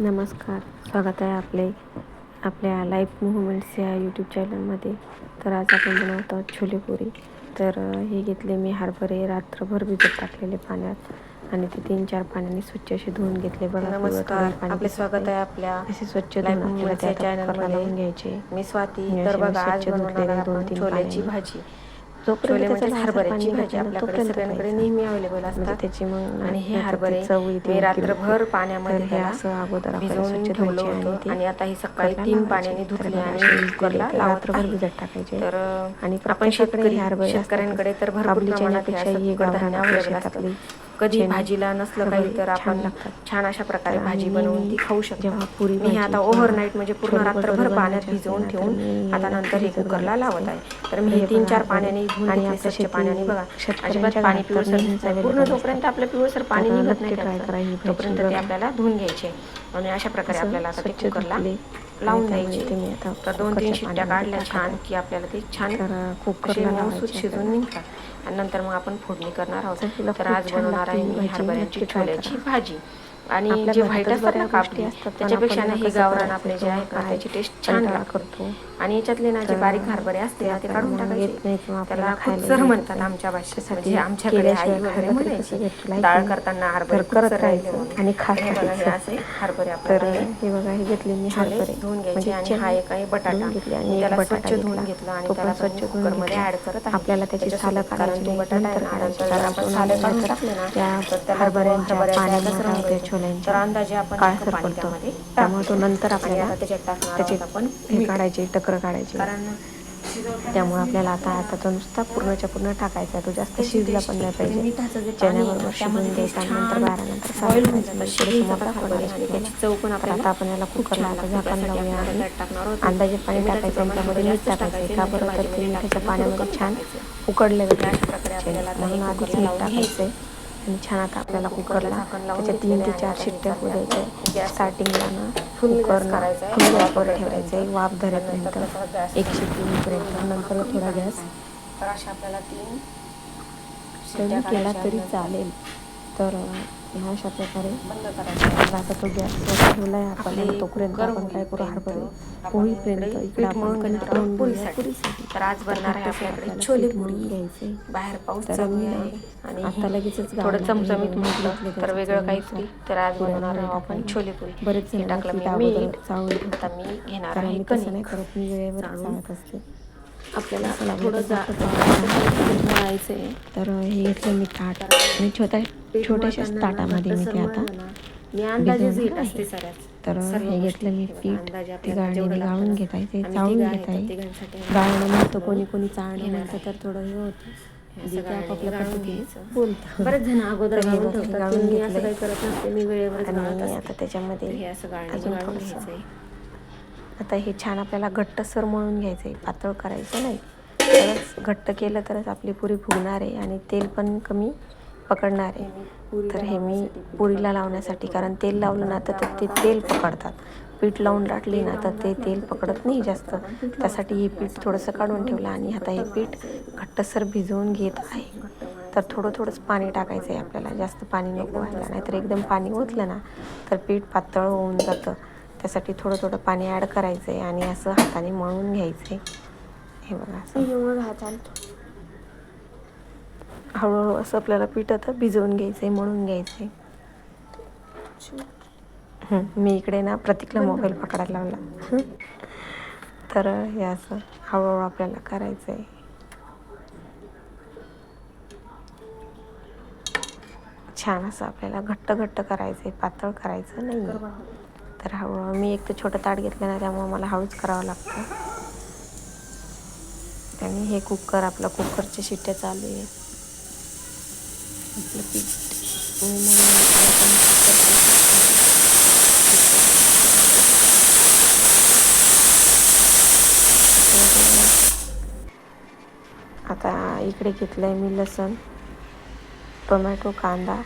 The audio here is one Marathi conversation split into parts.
नमस्कार. स्वागत आहे आपले आपल्या लाईफ मुवमेंट्स या यूट्यूब चॅनलमध्ये तर आज आपण बनवत आहोत छोलेपुरी तर हे घेतले मी हरभरे रात्रभर भिजत टाकलेले पाण्यात आणि ते तीन चार पाण्याने स्वच्छ असे धुवून घेतले. बघा नमस्कार. आपले स्वागत आहे. आपल्या असे स्वच्छ धुवून घ्यायचे. मी स्वाती. तर बघा आज दोन तीन छोल्याची. भाजी. छोले म्हणजे हरभऱ्याची भाजी आपल्याकडे सगळ्यांकडे. नेहमी अवेलेबल म्हणजे असतात. त्याची मग आणि हे हरभरे मी रात्रभर तर पाण्यामध्ये हे असं अगोदर भिजवून ठेवलं आणि होतं. ते आणि आता हे सकाळी तीन. पाण्याने धुतले आणि कुकरला रात्रभर. भिजत टाकायचे. तर आणि आपण शेतकरी हरभरे शेतकऱ्यांकडे तर भरपूर प्रमाणात हे चण्यापेक्षा असं ही कडधान्य गावरान अवेलेबल शेतातली असतं कधी भाजीला नसलं काही तर आपण. छान अशा प्रकारे भाजी बनवून ती खाऊ शकतो मी हे आता किंवा ओव्हरनाईट म्हणजे पूर्ण रात्रभर पाण्यात भिजवून ठेवून आता नंतर हे कुकरला लावत. आहे तर मी हे तीन चार. पाण्याने आणि स्वच्छ पाण्याने बघा अजिबात पाणी पिवळसर पूर्ण जोपर्यंत. आपलं पिवळसर पाणी निघत नाही तोपर्यंत ते. आपल्याला धुवून घ्यायचे आणि अशा प्रकारे आपल्याला आता ते कुकरला. लावून द्यायचे ते मी आता तर दोन तीन शिट्ट्या काढल्या छान. की आपल्याला ते छान मऊसूत लावायचे शिजून. निघतात आणि नंतर मग आपण फोडणी करणार आहोत तर आज बनवणार आहे मी. हरभऱ्याची छोल्याची. भाजी आणि जे व्हाईट असतात ना कापडी त्याच्यापेक्षा आपण ना हे गावरान आपले जे आहेत ना त्याची टेस्ट छान लागते करतो. आणि याच्यातले ना जे बारीक हरभरे असते ना ते काढून टाकायचे त्याला येत म्हणतात. आमच्या भाषेत म्हणजे आमच्याकडे आई वगैरे म्हणायची आहे डाळ? करताना हरभरे करत राहिले. आणि खात राहायचं. असे हरभरे तर आपल्याला हे बघा हे घेतले मी हरभरे धुवून घ्यायचे म्हणजे आणि हा एक आहे बटाटा घेतले आणि त्याला स्वच्छ धुवून घेतला. आणि त्याला स्वच्छ कुकरमध्ये. ऍड करत आहे आपल्याला त्याची सालं काढायची बटाटा आहे आपण साले काढून टाकले ना त्या तर त्याला हरभऱ्यांच्या हरभऱ्याच्या तर अंदाजे आपण काळसर पडतो. त्यामुळे तो. नंतर आपल्याला त्याचे आपण हे. काढायचे टकर काढायचे कारण त्यामुळे आपल्याला आता आता तो नुसता पूर्णच्या पूर्ण टाकायचा तो जास्त शिजला पण नाही म्हणजे पाहिजे चण्याबरोबर शिजून द्यायचा नंतर बारानंतर आता आपल्याला खूप कुकरला आता. झाकण लावूया आपण आणि. अंदाजे पाणी टाकायचं त्यामध्ये मीठ टाकायचं. का बरं तर भाजीमध्ये ते मिठाच्या पाण्यामध्ये छान. उकडले जाते म्हणून आधीच मीठ टाकायचं. आणि छान आता आपल्याला कुकरला लावून त्याच्या तीन ते चार शिट्ट्या होऊ द्यायच्या हे स्टार्टिंगला ना कुकरला. फुल धरेपर्यंत. ठेवायचं आहे वाफ धरेपर्यंत एक शिट्टी होईपर्यंत नंतर थोडा गॅस तर अशा आपल्याला तीन कमी केला तरी. चालेल तर ह्या अशा प्रकारे बंद करायचं आता तो गॅस ठेवला आहे आपण तोपर्यंत आपण काय करू हरभरे इकडे आपण कणिक पुरीसाठी. पुरीसाठी तर आज बनणार आहे आपल्याकडे छोले पुरी. घ्यायचंय बाहेर पाऊस चालू आहे आणि आता लगेचच थोडं चमचमीत म्हटलं तर वेगळं. काहीतरी तर आज बनवणार आहोत आपण. छोले पुरी बरेच टाकलं मी मीठ आता. मी घेणार आहे तसं नाही करत मी वेळेवर. चाळत असते आपल्याला थोडं तर जा जातं चाळायला. मळायचं आहे. तर हे घेतलं मी ताट. आणि छोट्या छोट्याशाच ताटामध्ये मी ते आता आहे. तर हे घेतलं मी पीठ. ते गाळणीने गाळून. घेता येते आम्ही चाळून घेता तिघांसाठी. गाळणं म्हणतो कोणी कोणी चाळणं म्हणतं आहे. तर थोडं हे होतं. आता त्याच्यामध्ये आता हे छान आपल्याला घट्टसर मळून घ्यायचं आहे पातळ करायचं नाही. तरच घट्ट केलं तरच आपली पुरी फुगणार आहे आणि तेल पण कमी पकडणार आहे. तर हे मी पुरीला लावण्यासाठी कारण तेल लावलं ना तर ते तेल पकडतात. पीठ लावून लाटली ना तर ते तेल पकडत नाही जास्त. त्यासाठी हे पीठ थोडंसं काढून ठेवलं आणि आता हे पीठ घट्टसर भिजवून घेत आहे. तर थोडं थोडंच पाणी टाकायचं आहे आपल्याला. जास्त पाणी नको व्हायला. नाहीतर एकदम पाणी ओतलं ना तर पीठ पातळ होऊन जातं. त्यासाठी थोडं थोडं पाणी ॲड करायचं आहे आणि असं हाताने मळून घ्यायचं आहे हे बघा असं. हळूहळू असं आपल्याला पीठ आता भिजवून घ्यायचं आहे मळून घ्यायचं आहे मी इकडे ना प्रतीकला मोबाईल पकडायला लावला. तर हे असं हळूहळू आपल्याला करायचं आहे छान असं आपल्याला घट्ट घट्ट करायचं आहे पातळ करायचं नाही तर हळूहळू मी एक तर छोटं ताट घेतलं ना त्यामुळे मला हळूच करावं लागतं. आणि हे कुकर आपलं कुकरच्या शिट्ट्या चालू आहेत. आपलं पीठ. आता इकडे घेतलं आहे मी लसण टोमॅटो कांदा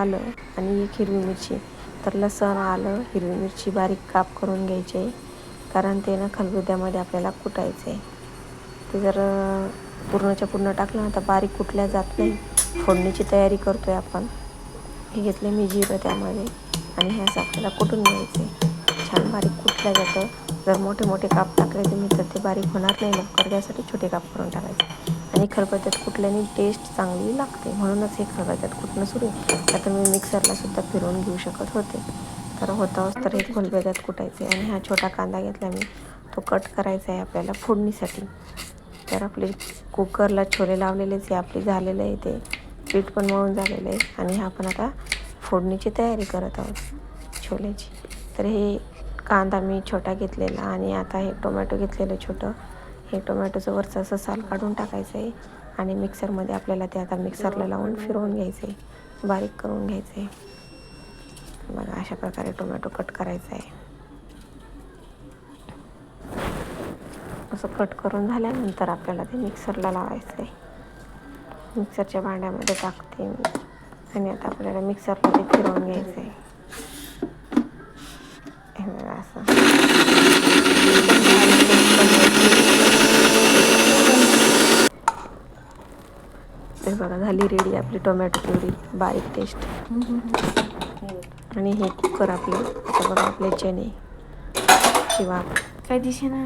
आलं आणि एक हिरवी मिरची. तर लसण आलं हिरवी मिरची बारीक काप करून घ्यायचे कारण ते ना खलबुद्यामध्ये आपल्याला कुटायचं. आहे ते जर पूर्णच्या पूर्ण टाकलं ना तर बारीक कुटल्या जात नाही. फोडणीची तयारी करतो आहे आपण. हे घेतले मी जिरं त्यामध्ये आणि हे असं आपल्याला कुटून घ्यायचं. आहे छान बारीक कुटलं जातं. जर मोठे मोठे काप टाकले तुम्ही तर ते बारीक होणार नाही लवकर. त्यासाठी छोटे काप करून टाकायचे. आणि खरबत्यात कुठल्याने टेस्ट चांगली लागते. म्हणूनच हे खरबत्यात कुठणं सुरू आहे? आता मी मिक्सरला सुद्धा फिरवून घेऊ शकत होते. तर होता तर हे खलबत्त्यात कुटायचे आणि हा छोटा कांदा घेतला मी. तो कट करायचा आहे आपल्याला फोडणीसाठी. तर आपले कुकरला छोले लावलेलेच हे आपले झालेलं आहे ते. पीठ पण मळून झालेलं आहे. आणि हा आपण आता फोडणीची तयारी करत आहोत. छोल्याची तर हे कांदा मी छोटा घेतलेला. आणि आता हे टोमॅटो घेतलेलं छोटं. हे टोमॅटोचं वरचं असं साल काढून टाकायचं आहे आणि मिक्सरमध्ये आपल्याला ते आता मिक्सरला लावून फिरवून घ्यायचं आहे बारीक करून घ्यायचं आहे बघा अशा प्रकारे टोमॅटो कट करायचा आहे असं कट करून झाल्यानंतर आपल्याला ते मिक्सरला लावायचं आहे मिक्सरच्या भांड्यामध्ये टाकते आणि आता आपल्याला मिक्सरला ते फिरवून घ्यायचं आहे हे असं. हे बघा झाली रेडी आपली टोमॅटो प्युरी बारीक टेस्ट आणि हे कुकर आपलं. बघा आपले चणे. किंवा काय दिशेना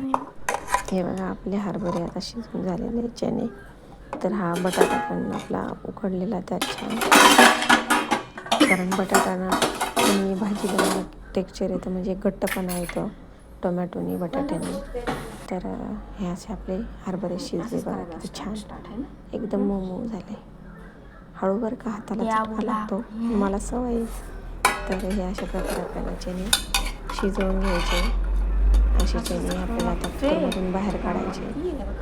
हे बघा आपले हरभरे आता शिजून झालेले चणे. तर हा बटाटा पण आपला उकडलेला त्यात छान कारण बटाटानं आणि भाजीला टेक्स्चर येतं म्हणजे घट्टपणा येतो टोमॅटोनी बटाट्याने. तर हे असे आपले हरभरे शिजले बघा किती छान. एकदम मऊ मऊ झाले. हळू बरं का हाताला चटका लागतो. मला सवय. तर हे अशा प्रकारे आपल्याला चणे शिजवून घ्यायचे. असे चणे आपल्याला आता बाहेर काढायचे.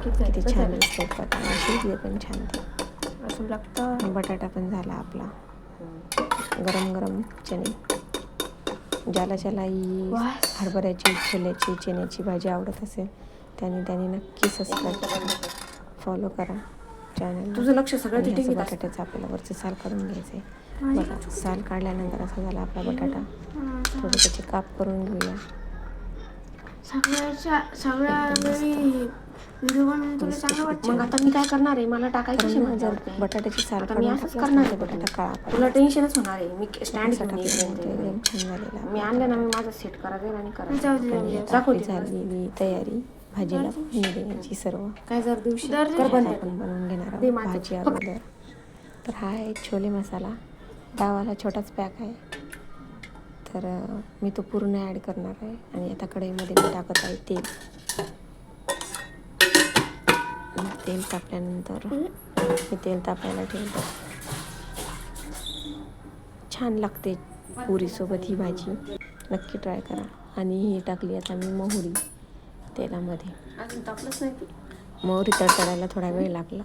किती छान दिसतात बटाटा शिजले पण छान ते. असं लागतं. बटाटा पण झाला आपला. गरम गरम चणे. ज्याला ज्याला ही हरभऱ्याची छोल्याची चण्याची भाजी आवडत असेल त्याने त्याने नक्की सबस्क्राईब फॉलो करा चॅनल तुझं लक्ष सगळं तिथे. बटाट्याचं आपल्याला वरचं साल काढून घ्यायचं. आहे बघा साल काढल्यानंतर असा झाला आपला बटाटा. थोडे त्याचे काप करून घेऊया. सगळ्याच्या सगळ्या मग आता मी काय करणार आहे? मला टाकायचं जर. बटाट्याची साल मी असंच करणार आहे बटाटा काळा. तुला टेन्शनच होणार आहे. मी स्टँड मी आणलं ना मी माझं सेट करा जाईल आणि करा जाऊ दे, जाऊ आणि दे. आता आपली दाखवते झालेली तयारी. भाजीला फोडणी देण्याची सर्व. काय जर दिवशी? आपण बनवून घेणार आहोत. भाजी अगोदर. तर हा आहे छोले मसाला. दहावाला छोटाच पॅक आहे. तर मी तो पूर्ण ॲड करणार आहे. आणि आता कढईमध्ये मी टाकत आहे तेल. तेल तापल्यानंतर मी तेल तापायला ठेवतो. छान लागते पुरीसोबत ही भाजी. नक्की ट्राय करा. आणि ही टाकली आता मी मोहरी. तेलामध्ये. अजून टाकलंच नाही मोहरी तडतडायला थोडा वेळ लागला.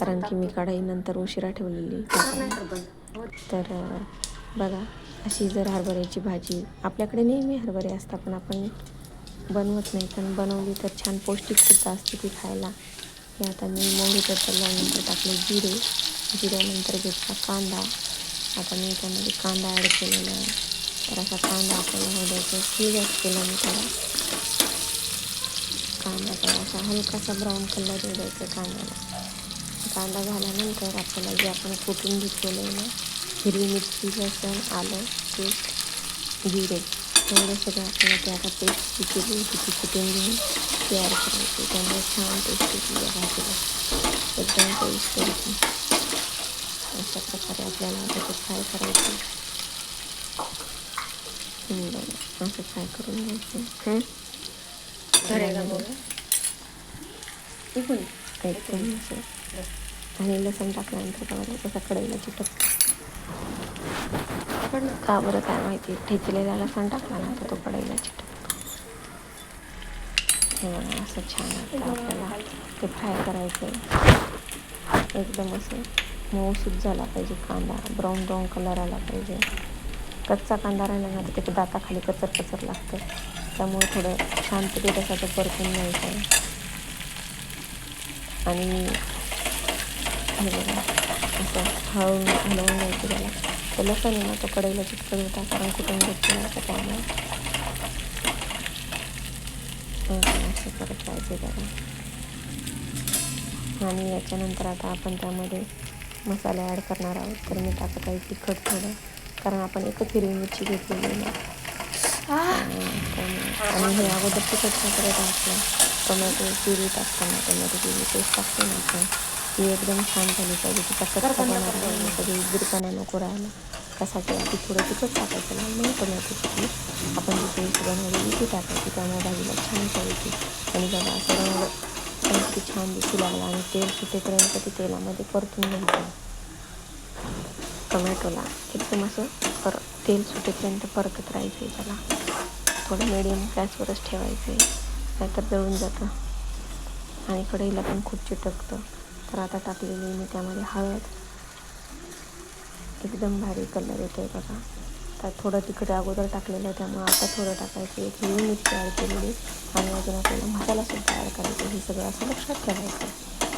कारण की मी कढई नंतर उशिरा ठेवलेली. तर अं, बघा अशी जर हरभऱ्याची भाजी आपल्याकडे नेहमी हरभरे असतात पण आपण बनवत नाही. पण बनवली तर छान पौष्टिकसुद्धा असते ती खायला. हे आता मी मोहरी तडतडल्यानंतर टाकले जिरे. जिऱ्यानंतर घेतला कांदा. आता मी त्यामध्ये कांदा ॲड केलेला आहे. तर असा कांदा आपल्याला हो द्यायचा केला मी त्याला कांदा तर असा हलकासा ब्राऊन कलर येऊ द्यायचा कांद्याला. कांदा झाल्यानंतर आपल्याला जे आपण कुटून घेतलेलं आहे ना हिरवी मिरची लसण आलं पेस्ट जिरे एवढं सगळं आपल्याला ते आता पेस्ट जी केली होती ती कुटून घेऊन तयार करायची. त्यामुळे छान टेस्ट येते या भाजीला. एकदम टेस्ट येते. अशा प्रकारे आपल्याला आता ते फ्राय करायचं. असं फ्राय करून घ्यायचं धरेला इकडून एकदम असं आणि लसण टाकल्यानंतर बघा तसा कढईला चिटक का बरं काय माहिती ठेचलेला लसण टाकला ना तर तो कढईला बघा असं छान आपल्याला. ते फ्राय करायचं एकदम असं मऊसूत झाला पाहिजे कांदा ब्राऊन ब्राऊन कलर आला पाहिजे. कच्चा कांदा राहिला ना तर ते दाताखाली कचर कचर लागतं. त्यामुळे थोडं शांततेत असा परतून घ्यायचा आहे. आणि हे बघा असं हळून हलवून घ्यायचं त्याला. तर लसण ना तो कडेला चिटकत होता कारण कुठून घेतलं नव्हतं त्यामुळे असं करत राहायचं त्याला. आणि याच्यानंतर आता आपण त्यामध्ये मसाले ॲड करणार आहोत. तर मी टाकत आहे तिखट थोडं कारण आपण एकच हिरवी मिरची घेतलेली आहे ना. आणि हे अगोदर तिखट करत टाकलं टोमॅटो प्युरी टाकताना टोमॅटो प्युरी पेस्ट टाकतो ना आपण ती एकदम छान झाली पाहिजे तिचा कच्चापणा राहिला कधी उग्रपणा नको राहिला त्यासाठी आधी थोडं तिखट टाकायचं ना मग टोमॅटोची ती आपण जी पेस्ट बनवलेली ती टाकायची त्यामुळे भाजीला छान चव आणि बघा असं रंग पण किती छान दिसू लागला आणि तेल सुटेपर्यंत ते तेलामध्ये परतून घ्यायचं टोमॅटोला एकदम असं पर तेल सुटेपर्यंत परतत राहायचं आहे त्याला. थोडं मिडियम गॅसवरच ठेवायचं आहे नाहीतर जळून जातं. आणि कढईला पण खूप चिटकतं. तर आता टाकलेली मी त्यामध्ये हळद. एकदम भारी कलर येतो आहे बघा. त्यात थोडं तिकडे अगोदर टाकलेलं आहे त्यामुळे आता थोडं टाकायचं एक हिरवी मिरची ॲड केलेली आणि अजून आपल्याला मसालासुद्धा ॲड करायचा हे सगळं असं लक्षात ठेवायचं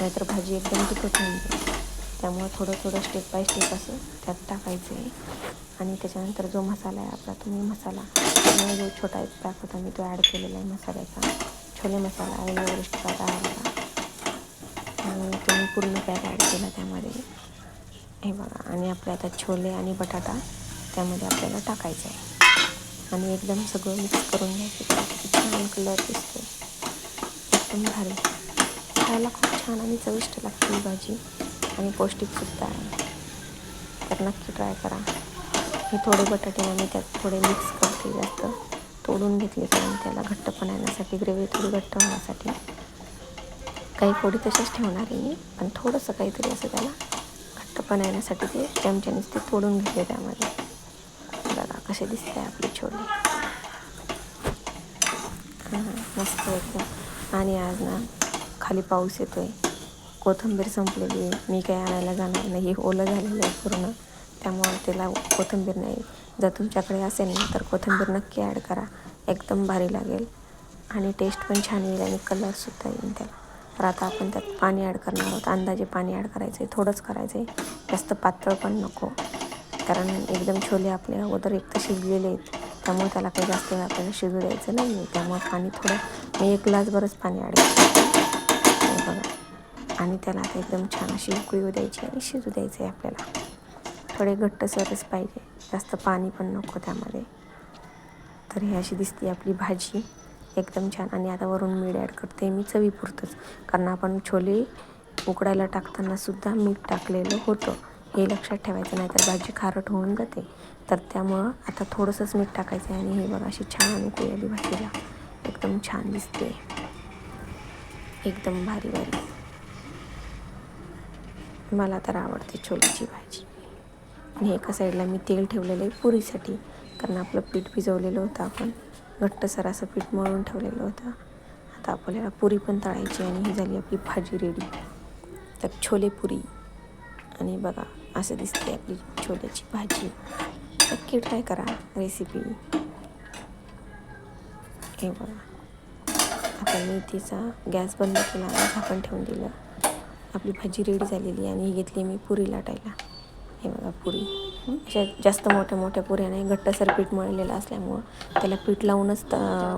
नाहीतर भाजी एकदम तिखट होऊन जाईल. त्यामुळे थोडं थोडं स्टेप बाय स्टेप असं त्यात टाकायचं. आहे आणि त्याच्यानंतर जो मसाला आहे आपला तुम्ही मसाला जो छोटा एक पॅक होता मी तो ॲड केलेला आहे मसाल्याचा. छोले मसाला आहे एवरेस्टचा दहा आणि तुम्ही पूर्ण पॅक ॲड केला त्यामध्ये. हे बघा आणि आपल्या आता छोले आणि बटाटा त्यामध्ये आपल्याला टाकायचं आहे. आणि एकदम सगळं मिक्स करून घ्यायचं. छान कलर दिसतो एकदम भारी. खायला खूप छान आणि चविष्ट लागते ही भाजी. आणि पौष्टिकसुद्धा आहे. तर नक्की ट्राय करा. हे थोडे बटाटे आणि त्यात थोडे मिक्स करते जास्त. तोडून घेतले कारण त्याला घट्टपणा येण्यासाठी ग्रेव्ही थोडी घट्ट होण्यासाठी. काही फोडी तशाच ठेवणार आहे मी पण थोडंसं काहीतरी असं त्याला घट्टपणा येण्यासाठी ते चमच्यानेच ते तोडून घेतले त्यामध्ये. बघा कसे दिसते आपले छोले. हां मस्त एकदम. आणि आज ना खाली पाऊस येतो आहे कोथिंबीर संपलेली आहे. मी काही आणायला जाणार नाही. हे ओलं झालेलं आहे पूर्ण. त्यामुळं त्याला कोथिंबीर नाही. जर तुमच्याकडे असेल ना तर कोथिंबीर नक्की ॲड करा. एकदम भारी लागेल. आणि टेस्ट पण छान येईल आणि कलरसुद्धा येईल त्याला. तर आता आपण त्यात पाणी ॲड करणार आहोत. अंदाजे पाणी ॲड करायचं आहे थोडंच करायचं आहे जास्त पातळ पण नको. कारण एकदम छोले आपले अगोदर एक तर शिजलेले आहेत. त्यामुळे त्याला काही जास्त वेळ आपल्याला शिजू द्यायचं नाही आहे त्यामुळे पाणी थोडं मी एक ग्लासभरच पाणी ॲड करतो. आणि त्याला आता एकदम छान अशी उकळी द्यायची आणि शिजू द्यायचं आहे आपल्याला. थोडे घट्टसरच पाहिजे. जास्त पाणी पण नको त्यामध्ये. तर ही अशी दिसते आपली भाजी. एकदम छान. आणि आता वरून मीठ ॲड करते मी चवीपुरतंच. कारण आपण छोले उकडायला टाकताना सुद्धा मीठ टाकलेलं होतं. हे लक्षात ठेवायचं नाही तर भाजी खारट होऊन जाते. तर त्यामुळं आता थोडंसंच मीठ टाकायचं आहे आणि हे बघा अशी छान उकळी आली भाजीला. एकदम छान दिसते. एकदम भारी भारी मला तर आवडते छोल्याची भाजी. आणि एका साईडला मी तेल ठेवलेलं आहे पुरीसाठी. कारण आपलं पीठ भिजवलेलं होतं आपण. घट्टसर असं पीठ मळून ठेवलेलं होतं. आता आपल्याला पुरी पण तळायची आणि ही झाली आपली भाजी रेडी तर छोले पुरी. आणि बघा असं दिसते आपली छोल्याची भाजी. नक्की ट्राय करा रेसिपी हे बघा. आता मी तिचा गॅस बंद केला झाकण ठेवून दिलं. आपली भाजी रेडी झालेली आहे आणि ही घेतली मी पुरी लाटायला. हे बघा पुरी. अशा जास्त मोठ्या मोठ्या पुऱ्या नाही घट्टसर पीठ मळलेलं असल्यामुळं त्याला पीठ लावूनच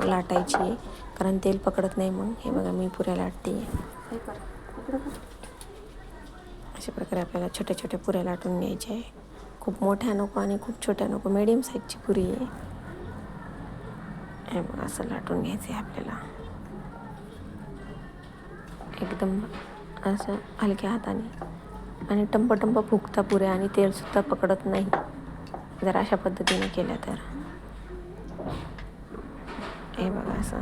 लाटायची आहे. कारण तेल पकडत नाही मग हे बघा मी पुऱ्या लाटते. अशा प्रकारे आपल्याला छोट्या छोट्या पुऱ्या लाटून घ्यायच्या आहे. खूप मोठ्या नको आणि खूप छोट्या नको. मिडियम साईजची पुरी आहे. हे बघा असं लाटून घ्यायचं आहे आपल्याला. एकदम असं हलक्या हाताने आणि टंप टंप फुगता पुऱ्या आणि तेलसुद्धा पकडत नाही. जर अशा पद्धतीने केल्या तर. हे बघा असं.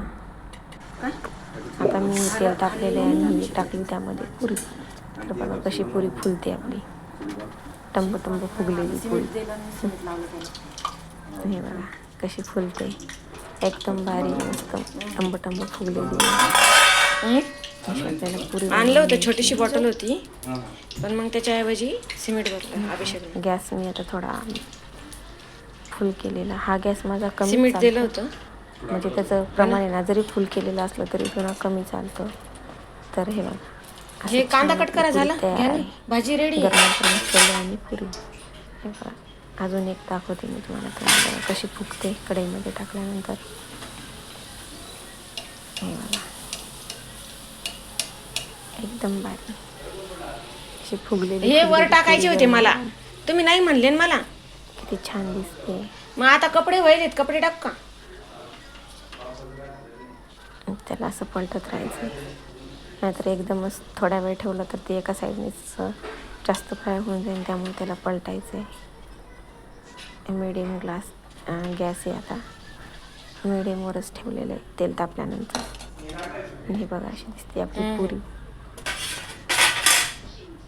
आता मी तेल टाकलेलं आहे आणि टाकली त्यामध्ये पुरी. तर बघा कशी पुरी फुलते आपली. टंब टंब फुगलेली पुरी. हे बघा कशी फुलते. एकदम बारीक मस्त टंब टंब फुगलेली. अशी आणलं होतं छोटीशी बॉटल होती. पण मग त्याच्याऐवजी सिमेंट भरलं अभिषेक गॅस मी आता थोडा फुल केलेला. हा गॅस माझा कमी सिमेंट. दिलं होतं. म्हणजे त्याचं प्रमाण आहे ना जरी फुल केलेलं असलं तरी थोडा कमी चालतं. तर हे बघा. हे कांदा कट करा झाला. भाजी रेडी आणि पुरी. हे बघा. अजून एक दाखवते मी तुम्हाला. कशी फुगते कढईमध्ये टाकल्यानंतर. हे बघा. एकदम भारी. अशी फुगलेली हे वर फुगलेली टाकायचे होते मला. तुम्ही नाही म्हणले ना मला. किती छान दिसते. मग आता कपडे व्हायलेत कपडे टाक का? त्याला असं पलटत राहायचं. नाहीतर एकदमच थोडा वेळ ठेवलं तर ते एका साईडनेच जास्त फ्राय होऊन जाईल त्यामुळे त्याला पलटायचं आहे मिडियम ग्लास गॅस आहे आता. मिडियमवरच ठेवलेलं आहे तेल तापल्यानंतर. आणि हे बघा अशी दिसते आपली पुरी.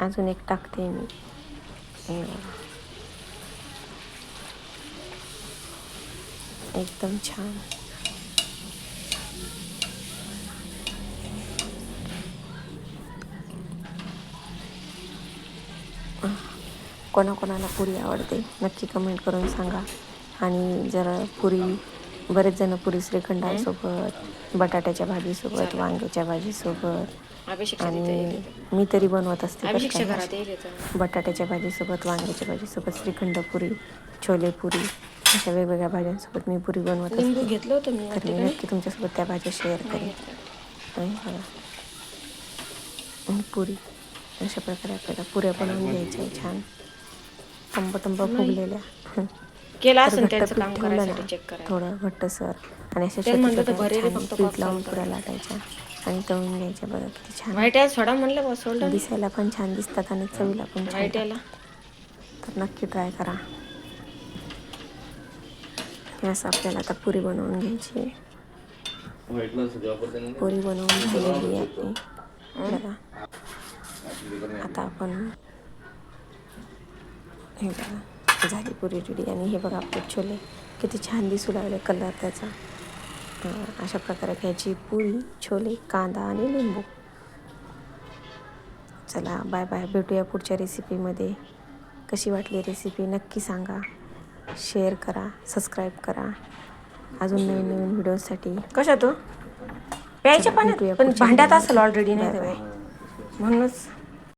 अजून एक टाकते मी. एकदम छान. कोणाकोणाला पुरी आवडते नक्की कमेंट करून सांगा. आणि जर पुरी बरेच जण पुरी श्रीखंडासोबत बटाट्याच्या भाजीसोबत वांग्याच्या भाजीसोबत अभिषेक आणि मी तरी बनवत असते. बटाट्याच्या भाजीसोबत वांग्याच्या भाजीसोबत श्रीखंड पुरी छोले पुरी अशा वेगवेगळ्या भाज्यांसोबत मी पुरी बनवत असते. घेतलं होतं मी तर मी नक्की तुमच्यासोबत त्या भाज्या शेअर करेन. आणि पुरी. अशा प्रकारे आपल्याला पुऱ्या बनवून घ्यायच्या आहे छान. तंब तंब फुगलेल्या. केलं असेल त्यांचं काम करायसाठी चेक करायला. थोडं घट्टसर आणि अशा तेल म्हणलं तर भरेल छोट्या फक्त पीठ लावून. पुऱ्या लाटायच्या आणि तळून घ्यायच्या बघा किती छान. व्हाईट आहे सोडा म्हणलं बस सोडलं दिसायला पण छान दिसतात आणि चवीला पण छान तर नक्की ट्राय करा. असं आपल्याला आता पुरी बनवून घ्यायची. पुरी बनवून झालेली आहे बघा. आता आपण हे बघा. झाली पुरी रेडी. आणि हे बघा आपले छोले किती छान दिसू लागले कलर त्याचा. अशा प्रकारे घ्यायची पुरी छोले कांदा आणि लिंबू. चला बाय बाय भेटूया पुढच्या रेसिपीमध्ये कशी वाटली रेसिपी नक्की सांगा. शेअर करा सबस्क्राईब करा. अजून नवीन नवीन व्हिडिओसाठी कशा तू? प्यायच्या पाण्यात? पण भांड्यात. असेल ऑलरेडी नाही म्हणूनच